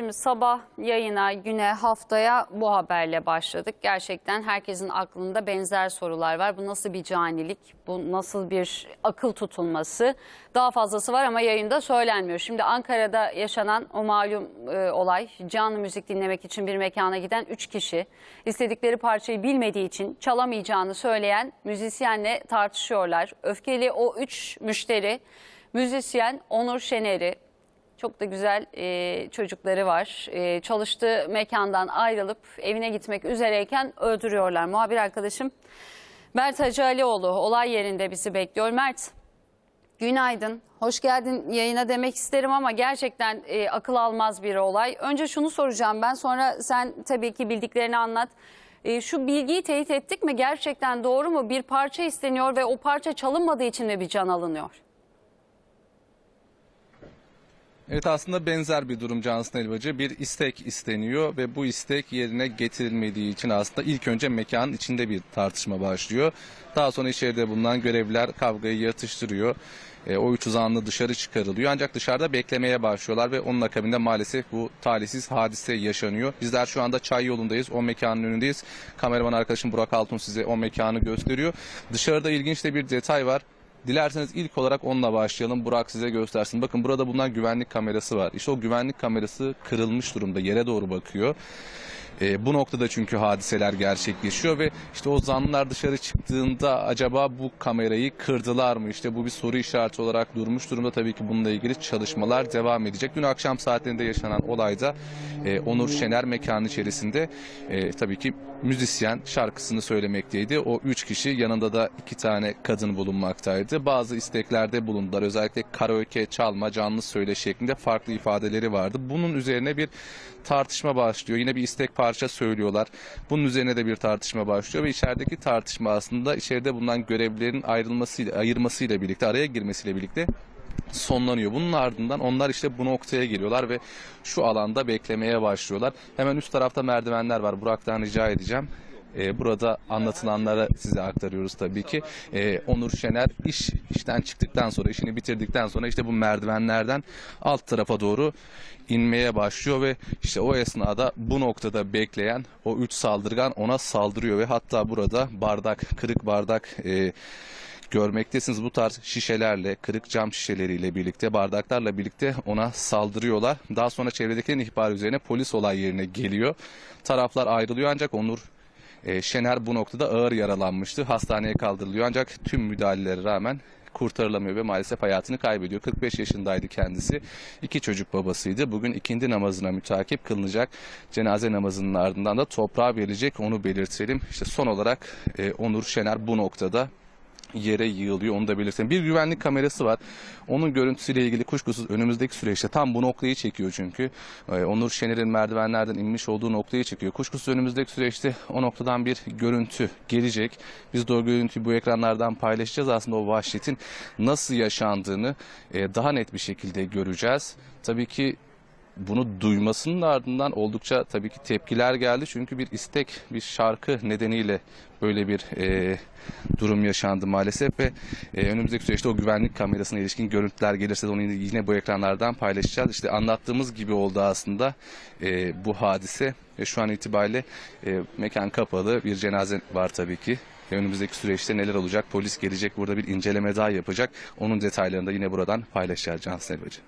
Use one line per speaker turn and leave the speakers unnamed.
Şimdi sabah yayına, güne, haftaya bu haberle başladık. Gerçekten herkesin aklında benzer sorular var. Bu nasıl bir canilik? Bu nasıl bir akıl tutulması? Daha fazlası var ama yayında söylenmiyor. Şimdi Ankara'da yaşanan o malum e, olay canlı müzik dinlemek için bir mekana giden 3 kişi istedikleri parçayı bilmediği için çalamayacağını söyleyen müzisyenle tartışıyorlar. Öfkeli o 3 müşteri müzisyen Onur Şener'i çok da güzel e, çocukları var. E, çalıştığı mekandan ayrılıp evine gitmek üzereyken öldürüyorlar. Muhabir arkadaşım Mert Hacı Alioğlu olay yerinde bizi bekliyor. Mert, günaydın. Hoş geldin yayına demek isterim ama gerçekten e, akıl almaz bir olay. Önce şunu soracağım ben sonra sen tabii ki bildiklerini anlat. E, şu bilgiyi teyit ettik mi? Gerçekten doğru mu? Bir parça isteniyor ve o parça çalınmadığı için mi bir can alınıyor?
Evet aslında benzer bir durum Cansın Elbacı. Bir istek isteniyor ve bu istek yerine getirilmediği için aslında ilk önce mekanın içinde bir tartışma başlıyor. Daha sonra içeride bulunan görevliler kavgayı yatıştırıyor. E, o üç zanlı dışarı çıkarılıyor ancak dışarıda beklemeye başlıyorlar ve onun akabinde maalesef bu talihsiz hadise yaşanıyor. Bizler şu anda çay yolundayız, o mekanın önündeyiz. Kameraman arkadaşım Burak Altun size o mekanı gösteriyor. Dışarıda ilginç de bir detay var. Dilerseniz ilk olarak onunla başlayalım. Burak size göstersin. Bakın burada bulunan güvenlik kamerası var. İşte o güvenlik kamerası kırılmış durumda. Yere doğru bakıyor. Ee, bu noktada çünkü hadiseler gerçekleşiyor ve işte o zanlılar dışarı çıktığında acaba bu kamerayı kırdılar mı? İşte bu bir soru işareti olarak durmuş durumda. Tabii ki bununla ilgili çalışmalar devam edecek. Dün akşam saatlerinde yaşanan olayda e, Onur Şener mekanın içerisinde e, tabii ki müzisyen şarkısını söylemekteydi. O üç kişi yanında da iki tane kadın bulunmaktaydı. Bazı isteklerde bulundular. Özellikle karaoke, çalma, canlı söyle şeklinde farklı ifadeleri vardı. Bunun üzerine bir tartışma başlıyor. Yine bir istek parça söylüyorlar. Bunun üzerine de bir tartışma başlıyor ve içerideki tartışma aslında içeride bulunan görevlilerin ayrılmasıyla, ayırmasıyla birlikte, araya girmesiyle birlikte sonlanıyor. Bunun ardından onlar işte bu noktaya geliyorlar ve şu alanda beklemeye başlıyorlar. Hemen üst tarafta merdivenler var. Burak'tan rica edeceğim. Ee, burada anlatılanları size aktarıyoruz tabii ki. Ee, Onur Şener iş işten çıktıktan sonra, işini bitirdikten sonra işte bu merdivenlerden alt tarafa doğru inmeye başlıyor ve işte o esnada bu noktada bekleyen o üç saldırgan ona saldırıyor ve hatta burada bardak, kırık bardak e, görmektesiniz. Bu tarz şişelerle, kırık cam şişeleriyle birlikte, bardaklarla birlikte ona saldırıyorlar. Daha sonra çevredekilerin ihbarı üzerine polis olay yerine geliyor. Taraflar ayrılıyor ancak Onur e, Şener bu noktada ağır yaralanmıştı. Hastaneye kaldırılıyor ancak tüm müdahalelere rağmen kurtarılamıyor ve maalesef hayatını kaybediyor. 45 yaşındaydı kendisi. İki çocuk babasıydı. Bugün ikindi namazına mütakip kılınacak. Cenaze namazının ardından da toprağa verilecek onu belirtelim. İşte son olarak e, Onur Şener bu noktada yere yığılıyor onu da belirtelim. Bir güvenlik kamerası var. Onun görüntüsüyle ilgili kuşkusuz önümüzdeki süreçte tam bu noktayı çekiyor çünkü. Ee, Onur Şener'in merdivenlerden inmiş olduğu noktayı çekiyor. Kuşkusuz önümüzdeki süreçte o noktadan bir görüntü gelecek. Biz de o görüntüyü bu ekranlardan paylaşacağız. Aslında o vahşetin nasıl yaşandığını e, daha net bir şekilde göreceğiz. Tabii ki bunu duymasının ardından oldukça tabii ki tepkiler geldi. Çünkü bir istek, bir şarkı nedeniyle böyle bir e, durum yaşandı maalesef ve e, önümüzdeki süreçte o güvenlik kamerasına ilişkin görüntüler gelirse de onu yine- bu ekranlardan paylaşacağız. İşte anlattığımız gibi oldu aslında e, bu hadise ve şu an itibariyle e, mekan kapalı bir cenaze var tabii ki. Ve Önümüzdeki süreçte neler olacak? Polis gelecek burada bir inceleme daha yapacak. Onun detaylarını da yine buradan paylaşacağız Cansel Elbacı.